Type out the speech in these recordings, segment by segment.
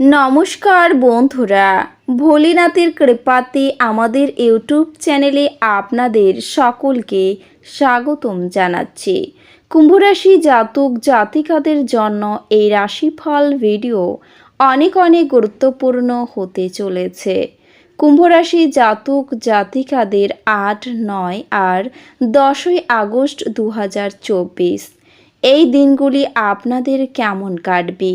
নমস্কার বন্ধুরা, ভোলেনাথের কৃপাতে আমাদের ইউটিউব চ্যানেলে আপনাদের সকলকে স্বাগতম জানাচ্ছি। কুম্ভরাশি জাতক জাতিকাদের জন্য এই রাশিফল ভিডিও অনেক অনেক গুরুত্বপূর্ণ হতে চলেছে। কুম্ভরাশি জাতক জাতিকাদের আট, নয় আর দশই আগস্ট দু হাজার চব্বিশ। এই দিনগুলি আপনাদের কেমন কাটবে?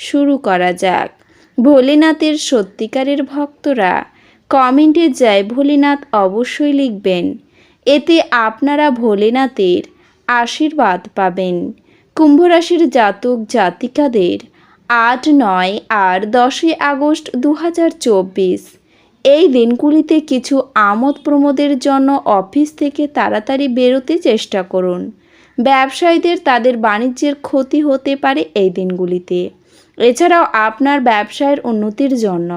শুরু করা যাক। ভোলেনাথের সত্যিকারের ভক্তরা কমেন্টে জয় ভোলেনাথ অবশ্যই লিখবেন। এতে আপনারা ভোলেনাথের আশীর্বাদ পাবেন। কুম্ভরাশির জাতক জাতিকাদের আট নয় আর দশই আগস্ট দু হাজার চব্বিশ। এই দিনগুলিতে কিছু আমোদ প্রমোদের জন্য অফিস থেকে তাড়াতাড়ি বেরোতে চেষ্টা করুন। ব্যবসায়ীদের তাদের বাণিজ্যের ক্ষতি হতে পারে এই দিনগুলিতে। এছাড়াও আপনার ব্যবসায়ের উন্নতির জন্য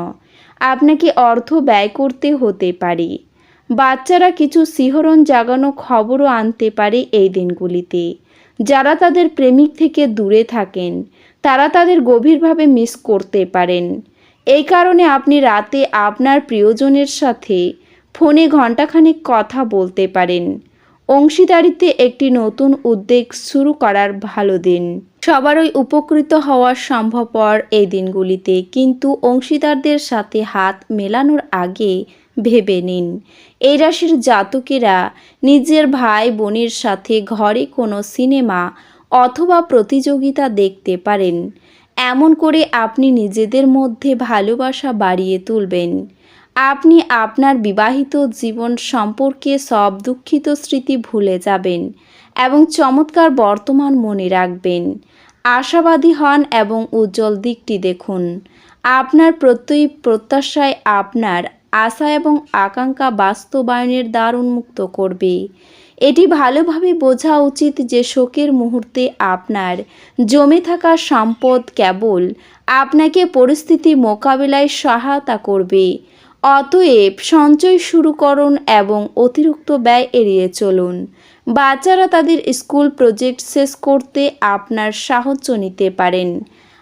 আপনাকে অর্থ ব্যয় করতে হতে পারে। বাচ্চারা কিছু শিহরণ জাগানো খবরও আনতে পারে এই দিনগুলিতে। যারা তাদের প্রেমিক থেকে দূরে থাকেন, তারা তাদের গভীরভাবে মিস করতে পারেন। এই কারণে আপনি রাতে আপনার প্রিয়জনের সাথে ফোনে ঘণ্টাখানেক কথা বলতে পারেন। অংশীদারিতে একটি নতুন উদ্যোগ শুরু করার ভালো দিন। সবারই উপকৃত হওয়া সম্ভবপর এই দিনগুলিতে কিন্তু অংশীদারদের সাথে হাত মেলানোর আগে ভেবে নিন। এই রাশির জাতকেরা নিজের ভাই বোনের সাথে ঘরে কোনো সিনেমা অথবা প্রতিযোগিতা দেখতে পারেন। এমন করে আপনি নিজেদের মধ্যে ভালোবাসা বাড়িয়ে তুলবেন। আপনি আপনার বিবাহিত জীবন সম্পর্কে সব দুঃখিত স্মৃতি ভুলে যাবেন এবং চমৎকার বর্তমান মনে রাখবেন। আশাবাদী হন এবং উজ্জ্বল দিকটি দেখুন। আপনার প্রত্যয়ী প্রত্যাশায় আপনার আশা এবং আকাঙ্ক্ষা বাস্তবায়নের দ্বার উন্মুক্ত করবে। এটি ভালোভাবে বোঝা উচিত যে শোকের মুহূর্তে আপনার জমে থাকা সম্পদ কেবল আপনাকে পরিস্থিতি মোকাবিলায় সহায়তা করবে। অতএব সঞ্চয় শুরু করুন এবং অতিরিক্ত ব্যয় এড়িয়ে চলুন। বাচ্চারা তাদের স্কুল প্রজেক্ট শেষ করতে আপনার সাহায্য নিতে পারেন।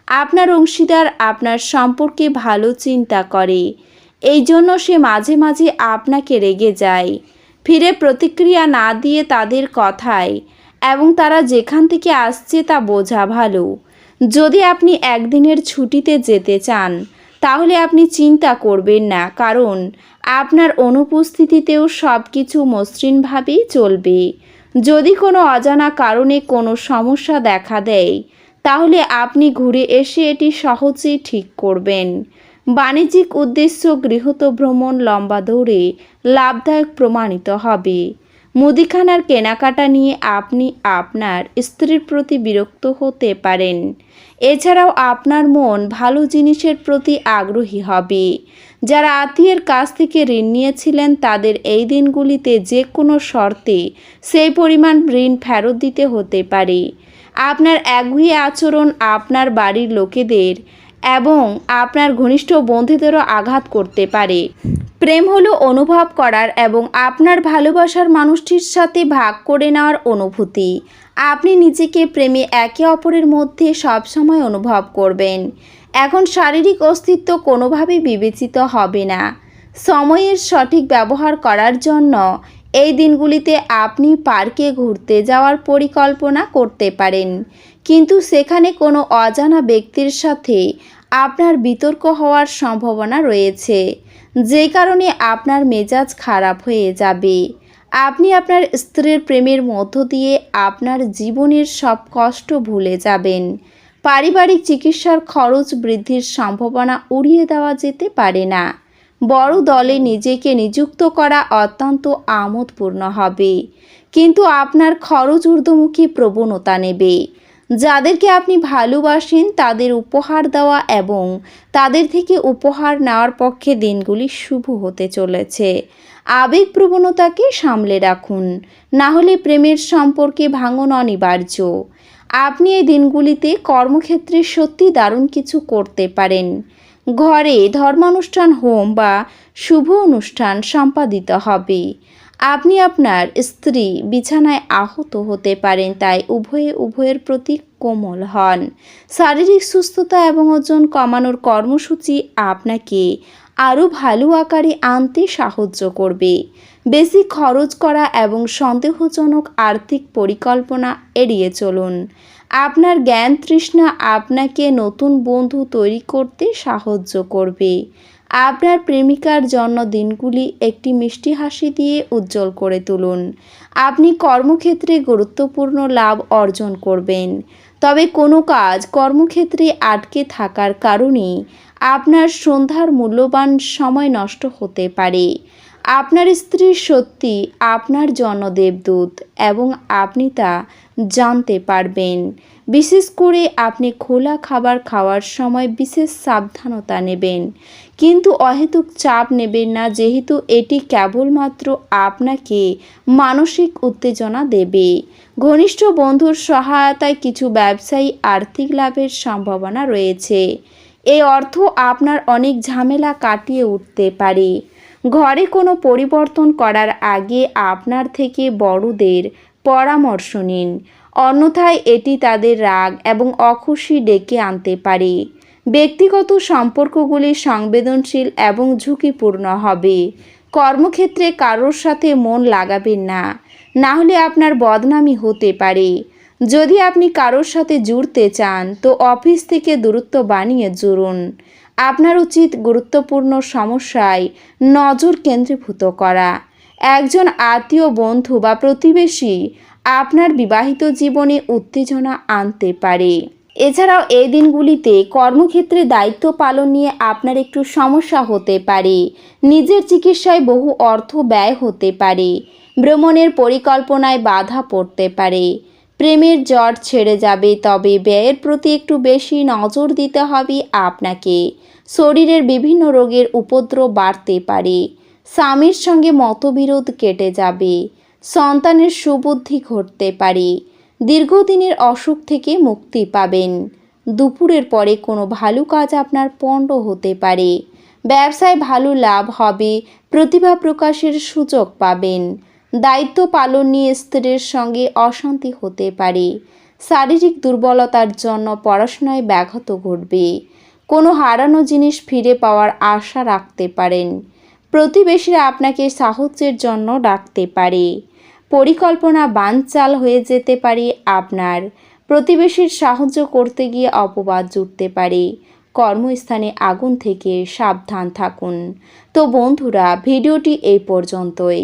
আপনার অংশীদার আপনার সম্পর্কে ভালো চিন্তা করে। এই জন্য সে মাঝে মাঝে আপনাকে রেগে যায়। ফিরে প্রতিক্রিয়া না দিয়ে তাদের কথায় এবং তারা যেখান থেকে আসছে তা বোঝা ভালো। যদি আপনি একদিনের ছুটিতে যেতে চান তাহলে আপনি চিন্তা করবেন না, কারণ আপনার অনুপস্থিতিতেও সব কিছু মসৃণভাবেই চলবে। যদি কোনো অজানা কারণে কোনো সমস্যা দেখা দেয়, তাহলে আপনি ঘুরে এসে এটি সহজেই ঠিক করবেন। বাণিজ্যিক উদ্দেশ্য গৃহত ভ্রমণ লম্বা দৌড়ে লাভদায়ক প্রমাণিত হবে। মুদিখানার কেনাকাটা নিয়ে আপনি আপনার স্ত্রীর প্রতি বিরক্ত হতে পারেন। এছাড়াও আপনার মন ভালো জিনিসের প্রতি আগ্রহী হবে। যারা আত্মীয়ের কাছ থেকে ঋণ নিয়েছিলেন, তাদের এই দিনগুলিতে যে কোনো শর্তে সেই পরিমাণ ঋণ ফেরত দিতে হতে পারে। আপনার একগুয়ে আচরণ আপনার বাড়ির লোকেদের এবং আপনার ঘনিষ্ঠ বন্ধুদেরও আঘাত করতে পারে। প্রেম হলো অনুভব করার এবং আপনার ভালোবাসার মানুষটির সাথে ভাগ করে নেওয়ার অনুভূতি। আপনি নিজেকে প্রেমে একে অপরের মধ্যে সবসময় অনুভব করবেন। এখন শারীরিক অস্তিত্ব কোনোভাবেই বিবেচিত হবে না। সময়ের সঠিক ব্যবহার করার জন্য এই দিনগুলিতে আপনি পার্কে ঘুরতে যাওয়ার পরিকল্পনা করতে পারেন। কিন্তু সেখানে কোনো অজানা ব্যক্তির সাথে আপনার বিতর্ক হওয়ার সম্ভাবনা রয়েছে, যে কারণে আপনার মেজাজ খারাপ হয়ে যাবে। আপনি আপনার স্ত্রীর প্রেমের মধ্য দিয়ে আপনার জীবনের সব কষ্ট ভুলে যাবেন। পারিবারিক চিকিৎসার খরচ বৃদ্ধির সম্ভাবনা উড়িয়ে দেওয়া যেতে পারে না। বড় দলে নিজেকে নিযুক্ত করা অত্যন্ত আমোদপূর্ণ হবে। কিন্তু আপনার খরচ ঊর্ধ্বমুখী প্রবণতা নেবে। যাদেরকে আপনি ভালোবাসেন, তাদের উপহার দেওয়া এবং তাদের থেকে উপহার নেওয়ার পক্ষে দিনগুলি শুভ হতে চলেছে। আবেগ প্রবণতাকে সামলে রাখুন। না হলে প্রেমের সম্পর্কে ভাঙন অনিবার্য। আপনি এই দিনগুলিতে কর্মক্ষেত্রে সত্যি দারুণ কিছু করতে পারেন। ঘরে ধর্মানুষ্ঠান হোম বা শুভ অনুষ্ঠান সম্পাদিত হবে। আপনি আপনার স্ত্রী বিছানায় আহত হতে পারেন, তাই উভয়ে উভয়ের প্রতি কোমল হন। শারীরিক সুস্থতা এবং ওজন কমানোর কর্মসূচি আপনাকে আরও ভালো আকারে আনতে সাহায্য করবে। বেশি খরচ করা এবং সন্দেহজনক আর্থিক পরিকল্পনা এড়িয়ে চলুন। আপনার জ্ঞান তৃষ্ণা আপনাকে নতুন বন্ধু তৈরি করতে সাহায্য করবে। আপনার প্রেমিকার জন্য দিনগুলি একটি মিষ্টি হাসি দিয়ে উজ্জ্বল করে তুলুন। আপনি কর্মক্ষেত্রে গুরুত্বপূর্ণ লাভ অর্জন করবেন। তবে কোনো কাজ কর্মক্ষেত্রে আটকে থাকার কারণে আপনার সন্ধ্যার মূল্যবান সময় নষ্ট হতে পারে। আপনার স্ত্রী সত্যি আপনার জন্য দেবদূত এবং আপনি তা জানতে পারবেন। বিশেষ করে আপনি খোলা খাবার খাওয়ার সময় বিশেষ সাবধানতা নেবেন। কিন্তু অহেতুক চাপ নেবেন না, যেহেতু এটি কেবলমাত্র আপনাকে মানসিক উত্তেজনা দেবে। ঘনিষ্ঠ বন্ধুর সহায়তায় কিছু ব্যবসায়ী আর্থিক লাভের সম্ভাবনা রয়েছে। এই অর্থ আপনার অনেক ঝামেলা কাটিয়ে উঠতে পারে। ঘরে কোনো পরিবর্তন করার আগে আপনার থেকে বড়দের পরামর্শ নিন। অন্যথায় এটি তাদের রাগ এবং অখুশি ডেকে আনতে পারে। ব্যক্তিগত সম্পর্কগুলি সংবেদনশীল এবং ঝুঁকিপূর্ণ হবে। কর্মক্ষেত্রে কারোর সাথে মন লাগাবেন না। না হলে আপনার বদনামি হতে পারে। যদি আপনি কারোর সাথে জুড়তে চান, তো অফিস থেকে দূরত্ব বানিয়ে জুড়ুন। আপনার উচিত গুরুত্বপূর্ণ সমস্যায় নজর কেন্দ্রীভূত করা। একজন আত্মীয় বন্ধু বা প্রতিবেশী আপনার বিবাহিত জীবনে উত্তেজনা আনতে পারে। এছাড়াও এই দিনগুলিতে কর্মক্ষেত্রে দায়িত্ব পালন নিয়ে আপনার একটু সমস্যা হতে পারে। নিজের চিকিৎসায় বহু অর্থ ব্যয় হতে পারে। ভ্রমণের পরিকল্পনায় বাধা পড়তে পারে। প্রেমের জট ছেড়ে যাবে, তবে ব্যয়ের প্রতি একটু বেশি নজর দিতে হবে আপনাকে। শরীরের বিভিন্ন রোগের উপদ্রব বাড়তে পারে। স্বামীর সঙ্গে মতবিরোধ কেটে যাবে। সন্তানের সুবুদ্ধি ঘটতে পারে। দীর্ঘদিনের অসুখ থেকে মুক্তি পাবেন। দুপুরের পরে কোনো ভালো কাজ আপনার পণ্ড হতে পারে। ব্যবসায় ভালো লাভ হবে, প্রতিভা প্রকাশের সুযোগ পাবেন। দায়িত্ব পালন নিয়ে স্ত্রীর সঙ্গে অশান্তি হতে পারে। শারীরিক দুর্বলতার জন্য পড়াশোনায় ব্যাঘাত ঘটবে। কোনো হারানো জিনিস ফিরে পাওয়ার আশা রাখতে পারেন। প্রতিবেশীরা আপনাকে সাহায্যের জন্য ডাকতে পারে। পরিকল্পনা বানচাল হয়ে যেতে পারে আপনার। প্রতিবেশীর সাহায্য করতে গিয়ে অপবাদ জুটতে পারে। কর্মস্থানে আগুন থেকে সাবধান থাকুন। তো বন্ধুরা, ভিডিওটি এই পর্যন্তই।